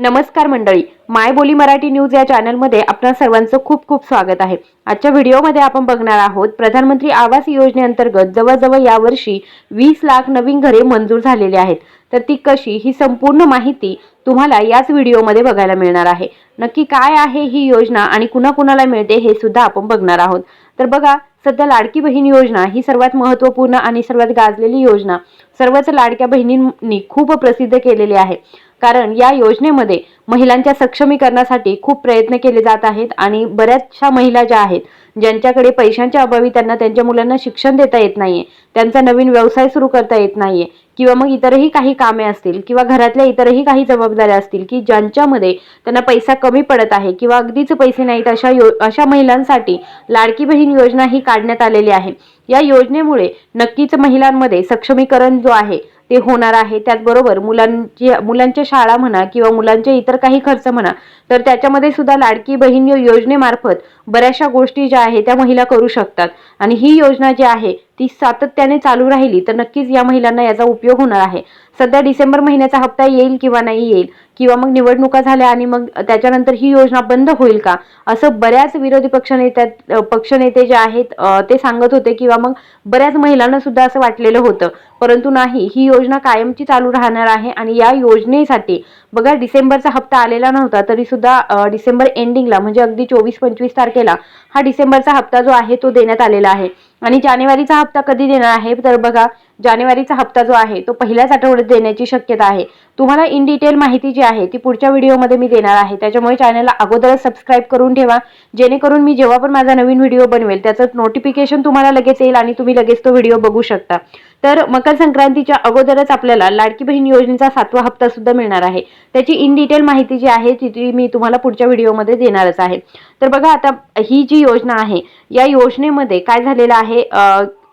नमस्कार मंडळी. माय बोली मराठी न्यूज या चॅनलमध्ये आपल्या सर्वांचं खूप खूप स्वागत आहे. आजच्या व्हिडिओमध्ये आपण बघणार आहोत प्रधानमंत्री आवास योजनेअंतर्गत जवळजवळ यावर्षी वीस लाख नवीन घरे मंजूर झालेली आहेत. तर ती कशी ही संपूर्ण माहिती तुम्हाला याच व्हिडिओमध्ये बघायला मिळणार आहे. नक्की काय आहे ही योजना आणि कुणाकुणाला मिळते हे सुद्धा आपण बघणार आहोत. तर बघा सध्या लाडकी बहीण योजना ही सर्वात महत्त्वपूर्ण आणि सर्वात गाजलेली योजना. सर्वच लाडक्या बहिणींनी खूप प्रसिद्ध केलेली आहे. कारण या योजनेमध्ये महिलांच्या सक्षमीकरणासाठी खूप प्रयत्न केले जात आहेत आणि बऱ्याचशा महिला ज्या आहेत ज्यांच्याकडे पैशांच्या अभावी त्यांना त्यांच्या मुलांना शिक्षण देता येत नाहीये त्यांचा नवीन व्यवसाय सुरू करता येत नाहीये किंवा मग इतरही काही कामे असतील किंवा घरातल्या इतरही काही जबाबदाऱ्या असतील की ज्यांच्यामध्ये त्यांना पैसा कमी पडत आहे किंवा अगदीच पैसे नाहीत अशा यो अशा महिलांसाठी लाडकी बहीण योजना ही काढण्यात आलेली आहे. या योजनेमुळे नक्कीच महिलांमध्ये सक्षमीकरण जो आहे ते होणार आहे. त्याचबरोबर मुलांची मुलांच्या शाळा म्हणा किंवा मुलांचे इतर काही खर्च म्हणा तर त्याच्यामध्ये सुद्धा लाडकी बहीण योजनेमार्फत बऱ्याचशा गोष्टी ज्या आहेत त्या महिला करू शकतात. आणि ही योजना जी आहे ती सातत्याने चालू राहिली तर नक्कीच या महिलांना याचा उपयोग होणार आहे. सध्या डिसेंबर महिन्याचा हप्ता येईल किंवा नाही येईल किंवा मग निवडणुका झाल्या आणि मग त्याच्यानंतर ही योजना बंद होईल का? असं बऱ्याच विरोधी पक्षनेत्या पक्षनेते जे आहेत ते सांगत होते किंवा मग बऱ्याच महिलांना सुद्धा असं वाटलेलं होतं. परंतु नाही ही योजना कायमची चालू राहणार आहे आणि या योजनेसाठी बघा डिसेंबरचा हप्ता आलेला नव्हता तरी सुद्धा सुद्धा डिसेंबर एंडिंगला म्हणजे अगदी चोवीस पंचवीस तारखेला हा डिसेंबरचा हप्ता जो आहे तो देण्यात आलेला आहे. आणि जानेवारीचा हप्ता कधी देणार आहे? तर बघा जानेवारीचा हप्ता जो आहे तो पहिल्याच आठवड्यात देण्याची शक्यता आहे. तुम्हाला इन डिटेल माहिती जी आहे ती पुढच्या व्हिडिओमध्ये मी देणार आहे. त्याच्यामुळे चॅनलला अगोदरच सबस्क्राईब करून ठेवा. जेणेकरून मी जेव्हा पण माझा नवीन व्हिडिओ बनवेल त्याचं नोटिफिकेशन तुम्हाला लगेच येईल आणि तुम्ही लगेच तो व्हिडिओ बघू शकता. तर मकर संक्रांतीच्या अगोदरच आपल्याला लाडकी बहीण योजनेचा सातवा हप्ता सुद्धा मिळणार आहे. त्याची इन डिटेल माहिती जी आहे ती मी तुम्हाला पुढच्या व्हिडिओमध्ये देणारच आहे. तर बघा आता ही जी योजना आहे या योजनेमध्ये काय झालेलं आहे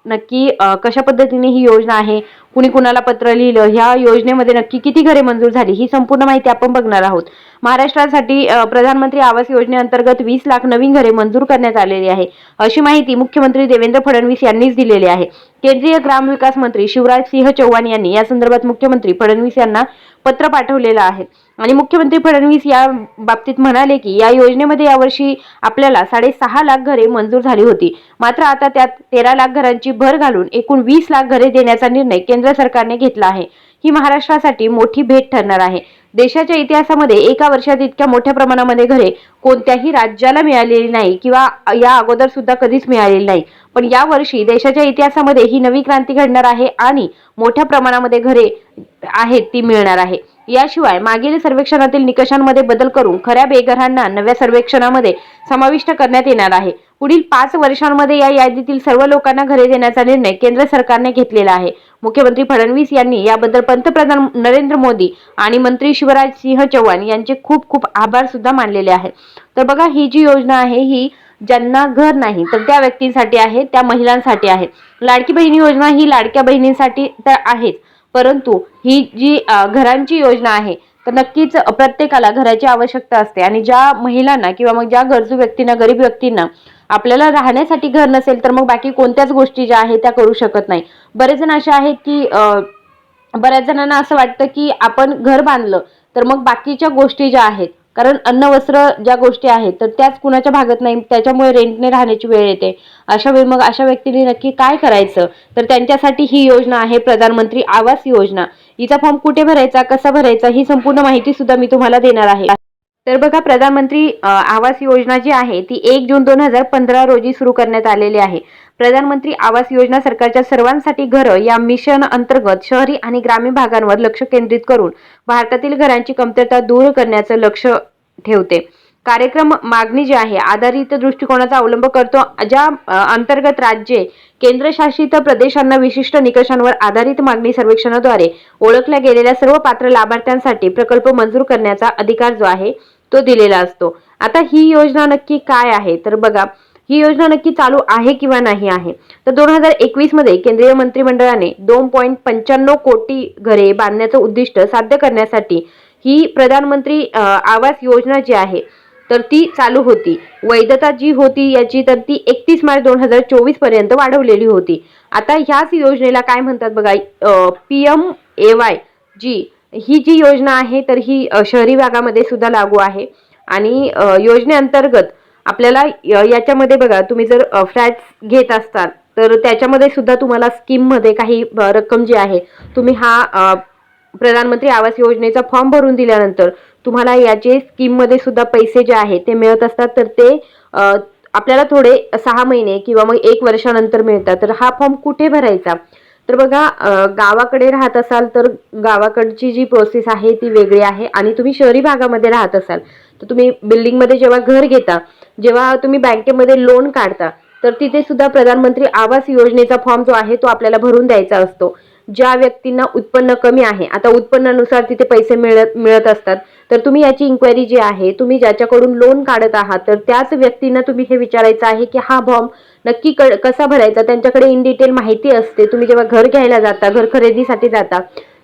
नक्की कशा पद्धतीने ही योजना आहे कुणी कुणाला पत्र लिहिलं ह्या योजनेमध्ये नक्की किती घरे मंजूर झाली ही संपूर्ण माहिती आपण बघणार आहोत. महाराष्ट्रासाठी प्रधानमंत्री आवास योजनेअंतर्गत वीस लाख नवीन घरे मंजूर करण्यात आलेली आहे. अशी माहिती मुख्यमंत्री देवेंद्र फडणवीस यांनीच दिलेली आहे. केंद्रीय ग्रामविकास मंत्री शिवराज सिंह चौहान यांनी या संदर्भात मुख्यमंत्री फडणवीस यांना पत्र पाठवलेलं आहे. आणि मुख्यमंत्री फडणवीस या बाबतीत म्हणाले की या योजनेमध्ये यावर्षी आपल्याला साडेसहा लाख घरे मंजूर झाली होती. मात्र आता त्यात तेरा लाख घरांची भर घालून एकूण वीस लाख घरे देण्याचा निर्णय केंद्र सरकारने घेतला आहे. ही महाराष्ट्रासाठी मोठी भेट ठरणार आहे. देशाच्या इतिहासामध्ये एका वर्षात इतक्या मोठ्या प्रमाणामध्ये घरे कोणत्याही राज्याला मिळालेली नाही किंवा या अगोदर सुद्धा कधीच मिळालेली नाही. पण या वर्षी देशाच्या इतिहासामध्ये ही नवी क्रांती घडणार आहे आणि मोठ्या प्रमाणामध्ये घरे आहेत ती मिळणार आहे. याशिवाय मागील सर्वेक्षणातील निकषांमध्ये बदल करून खऱ्या बेघरांना नव्या सर्वेक्षणामध्ये समाविष्ट करण्यात येणार आहे. पुढील पाच वर्षांमध्ये या यादीतील सर्व लोकांना घरे देण्याचा निर्णय केंद्र सरकारने घेतलेला आहे. मुख्यमंत्री फडणवीस यांनी याबद्दल पंतप्रधान नरेंद्र मोदी आणि मंत्री शिवराज सिंह चौहान यांचे खूप खूप आभार सुद्धा मानलेले आहेत. तर बघा ही जी योजना आहे ही ज्यांना घर नाही तर त्या व्यक्तींसाठी आहे त्या महिलांसाठी आहे. लाडकी बहिणी योजना ही लाडक्या बहिणींसाठी तर आहेच. परंतु ही जी घरांची योजना आहे तर नक्कीच प्रत्येकाला घराची आवश्यकता असते. आणि ज्या महिलांना किंवा मग ज्या गरजू व्यक्तींना गरीब व्यक्तींना आपल्याला राहण्यासाठी घर नसेल तर मग बाकी कोणत्याच गोष्टी ज्या आहेत त्या करू शकत नाही. बरेच जण असे आहेत की बऱ्याच जणांना असं वाटतं की आपण घर बांधलं तर मग बाकीच्या गोष्टी ज्या आहेत कारण अन्न वस्त्र ज्या गोष्टी आहेत तर त्याच कुणाच्या भागत नाही त्याच्यामुळे रेंटने राहण्याची वेळ येते. अशा वेळी मग अशा व्यक्तीने नक्की काय करायचं? तर त्यांच्यासाठी ही योजना आहे प्रधानमंत्री आवास योजना. हिचा फॉर्म कुठे भरायचा कसा भरायचा ही संपूर्ण माहिती सुद्धा मी तुम्हाला देणार आहे. तर बघा प्रधानमंत्री आवास योजना जी आहे ती एक जून दोन हजार पंधरा रोजी सुरू करण्यात आलेली आहे. प्रधानमंत्री आवास योजना सरकारच्या सर्वांसाठी घरं या मिशन अंतर्गत शहरी आणि ग्रामीण भागांवर लक्ष केंद्रित करून भारतातील घरांची कमतरता दूर करण्याचं लक्ष ठेवते. कार्यक्रम मागणी जी आहे आधारित दृष्टिकोनाचा अवलंब करतो. ज्या अंतर्गत राज्ये केंद्रशासित प्रदेशांना विशिष्ट निकषांवर आधारित मागणी सर्वेक्षणाद्वारे ओळखल्या गेलेल्या सर्व पात्र लाभार्थ्यांसाठी प्रकल्प मंजूर करण्याचा अधिकार जो आहे तो दिलेला असतो. आता ही योजना नक्की काय आहे? तर बघा ही योजना नक्की चालू आहे किंवा नाही आहे? तर दोन हजार एकवीसमध्ये केंद्रीय मंत्रिमंडळाने दोन पॉईंट पंच्याण्णव कोटी घरे बांधण्याचं उद्दिष्ट साध्य करण्यासाठी ही प्रधानमंत्री आवास योजना जी आहे तर ती चालू होती. वैधता जी होती याची तर ती एकतीस मार्च दोन हजार चोवीसपर्यंत वाढवलेली होती. आता ह्याच योजनेला काय म्हणतात बघा P M A Y G ही जी योजना आहे तर ही शहरी भागामध्ये सुद्धा लागू आहे. आणि योजनेअंतर्गत आपल्याला याच्यामध्ये बघा तुम्ही जर फ्लॅट्स घेत असताल तर त्याच्यामध्ये सुद्धा तुम्हाला स्कीममध्ये काही रक्कम जी आहे तुम्ही हा प्रधानमंत्री आवास योजनेचा फॉर्म भरून दिल्यानंतर तुम्हाला याचे स्कीममध्ये सुद्धा पैसे जे आहेत ते मिळत असतात. तर ते आपल्याला थोडे सहा महिने किंवा मग एक वर्षानंतर मिळतात. तर हा फॉर्म कुठे भरायचा? तर बघा गावाकडे राहत असाल तर गावाकडची जी प्रोसेस आहे ती वेगळी आहे आणि तुम्ही शहरी भागामध्ये राहत असाल तर तुम्ही बिल्डिंगमध्ये जेव्हा घर घेता जेव्हा तुम्ही बँकेमध्ये लोन काढता तर तिथे सुद्धा प्रधानमंत्री आवास योजनेचा फॉर्म जो आहे तो आपल्याला भरून द्यायचा असतो. ज्या व्यक्तींना उत्पन्न कमी आहे आता उत्पन्नानुसार तिथे पैसे मिळत मिळत असतात. तर तुम्ही याची इन्क्वायरी जी आहे तुम्ही ज्याच्याकडून लोन काढत आहात तर त्याच व्यक्तींना तुम्ही हे विचारायचं आहे की हा फॉर्म नक्की क कसा भरायचा? त्यांच्याकडे इन डिटेल माहिती असते. तुम्ही जेव्हा घर घ्यायला जाता घर खरेदीसाठी जाता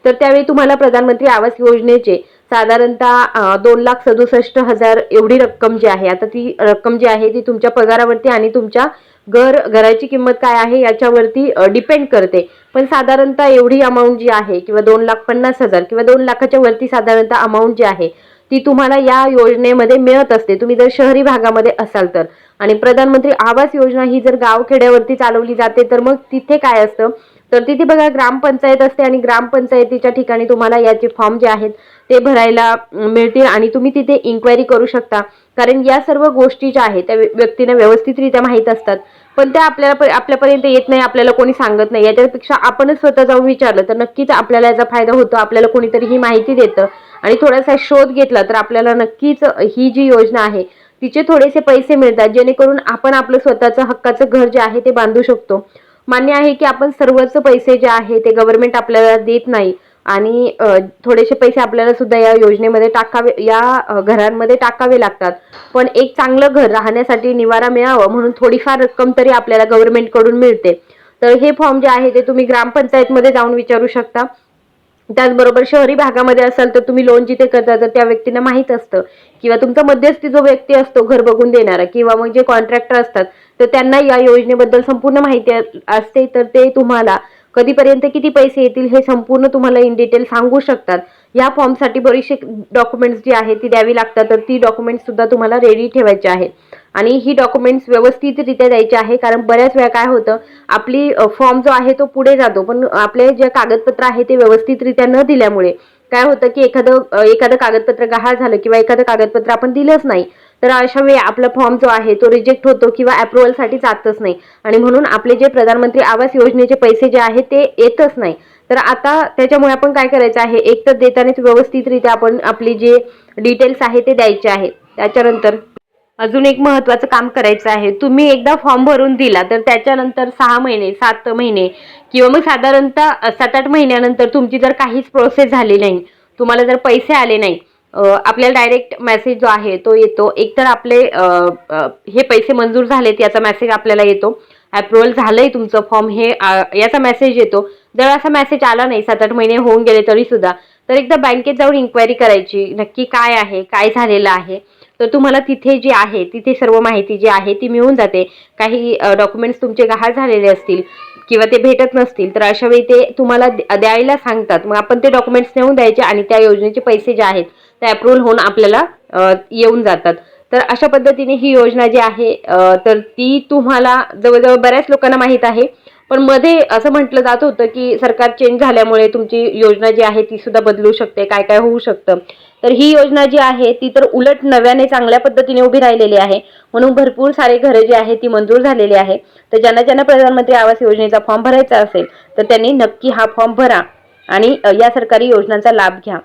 तर त्यावेळी तुम्हाला प्रधानमंत्री आवास योजनेचे साधारणतः दोन लाख सदुसष्ट हजार एवढी रक्कम जी आहे आता ती रक्कम जी आहे ती तुमच्या पगारावरती आणि तुमच्या घर घराची किंमत काय आहे याच्यावरती डिपेंड करते. पण साधारणतः एवढी अमाऊंट जी आहे किंवा दोन लाख पन्नास हजार किंवा दोन लाखाच्या वरती साधारणतः अमाऊंट जी आहे ती तुम्हाला या योजनेमध्ये मिळत असते. तुम्ही जर शहरी भागामध्ये असाल तर. आणि प्रधानमंत्री आवास योजना ही जर गावखेड्यावरती चालवली जाते तर मग तिथे काय असतं? तर तिथे बघा ग्रामपंचायत असते आणि ग्रामपंचायतीच्या ठिकाणी तुम्हाला याचे फॉर्म जे आहेत ते भरायला मिळतील आणि तुम्ही तिथे इन्क्वायरी करू शकता. कारण या सर्व गोष्टी ज्या आहेत त्या व्य- व्यक्तींना व्यवस्थितरित्या माहीत असतात. पण त्या आपल्याला आपल्यापर्यंत येत नाही आपल्याला कोणी सांगत नाही. याच्यापेक्षा आपणच स्वतः जाऊन विचारलं तर नक्कीच आपल्याला याचा फायदा होतो आपल्याला कोणीतरी ही माहिती देतं. आणि थोडासा शोध घेतला तर आपल्याला नक्कीच ही जी योजना आहे तिचे थोडेसे पैसे मिळतात जेणेकरून आपण आपलं स्वतःचं हक्काचं घर जे आहे ते बांधू शकतो. मान्य आहे की आपण सर्वच पैसे जे आहे ते गव्हर्नमेंट आपल्याला देत नाही. आणि थोडेसे पैसे आपल्याला सुद्धा या योजनेमध्ये टाकावे या घरांमध्ये टाकावे लागतात. पण एक चांगलं घर राहण्यासाठी निवारा मिळावं म्हणून थोडीफार रक्कम तरी आपल्याला गव्हर्नमेंटकडून मिळते. तर हे फॉर्म जे आहे ते तुम्ही ग्रामपंचायतमध्ये जाऊन विचारू शकता. त्याचबरोबर शहरी भागामध्ये असाल तर तुम्ही लोन जिथे करता तर त्या व्यक्तींना माहीत असतं. किंवा तुमचा मध्यस्थी जो व्यक्ती असतो घर बघून देणारा किंवा मग जे कॉन्ट्रॅक्टर असतात तर त्यांना या योजनेबद्दल संपूर्ण माहिती असते तर ते तुम्हाला कधीपर्यंत किती पैसे येतील हे संपूर्ण तुम्हाला इन डिटेल सांगू शकतात. या फॉर्मसाठी बरीचशी डॉक्युमेंट्स जी आहेत ती द्यावी लागतात. तर ती डॉक्युमेंट्स सुद्धा तुम्हाला रेडी ठेवायची आहेत. आणि ही डॉक्युमेंट्स व्यवस्थितरित्या द्यायची आहे. कारण बऱ्याच वेळा काय होतं आपली फॉर्म जो आहे तो पुढे जातो. पण आपले जे कागदपत्र आहे ते व्यवस्थितरित्या न दिल्यामुळे काय होतं की एखादं एखादं कागदपत्र गहाळ झालं किंवा एखादं कागदपत्र आपण दिलंच नाही. तर अशा वेळी आपला फॉर्म जो आहे तो रिजेक्ट होतो किंवा अप्रुव्हलसाठी जातच नाही. आणि म्हणून आपले जे प्रधानमंत्री आवास योजनेचे पैसे जे आहेत ते येतच नाही. तर आता त्याच्यामुळे आपण काय करायचं आहे एक तर देतानाच व्यवस्थितरित्या आपण आपली जे डिटेल्स आहे ते द्यायचे आहेत त्याच्यानंतर अजून एक महत्वाचं काम करायचं आहे. तुम्ही एकदा फॉर्म भरून दिला तर त्याच्यानंतर सहा महिने सात महिने किंवा मग साधारणतः सात आठ महिन्यानंतर तुमची जर काहीच प्रोसेस झाली नाही तुम्हाला जर पैसे आले नाही आपल्याला डायरेक्ट मेसेज जो आहे तो येतो. एकतर आपले हे पैसे मंजूर झालेत याचा मेसेज आपल्याला येतो. अप्रुव्हल झालंय तुमचं फॉर्म हे याचा मेसेज येतो. जर असा मेसेज आला नाही सात आठ महिने होऊन गेले तरी सुद्धा तर एकदा बँकेत जाऊन इन्क्वायरी करायची नक्की काय आहे काय झालेलं आहे. तर तुम्हाला तिथे जे आहे तिथे सर्व माहिती जी आहे ती मिळून जाते. काही डॉक्युमेंट्स तुमचे गहाळ झालेले असतील. किंवा ते भेटत नसतील तर अशा वेळी ते तुम्हाला द्यायला सांगतात. मग आपण ते डॉक्युमेंट्स नेऊन द्यायचे आणि त्या योजनेचे पैसे जे आहेत ते अप्रूव्हल होऊन आपल्याला येऊन जातात. तर अशा पद्धतीने ही योजना जी आहे तर ती तुम्हाला जवळजवळ बऱ्याच लोकांना माहीत आहे. पण मध्ये असं म्हटलं जात होतं की सरकार चेंज झाल्यामुळे तुमची योजना जी आहे ती सुद्धा बदलू शकते काय काय होऊ शकतं. तर ही योजना जी आहे ती तर उलट नव्याने चांगल्या पद्धतीने उभी राहिलेली आहे. म्हणून भरपूर सारे घरे जी आहे ती मंजूर झालेली आहे. तर ज्यांना ज्यांना प्रधानमंत्री आवास योजनेचा फॉर्म भरायचा असेल तर त्यांनी नक्की हा फॉर्म भरा आणि या सरकारी योजनांचा लाभ घ्या.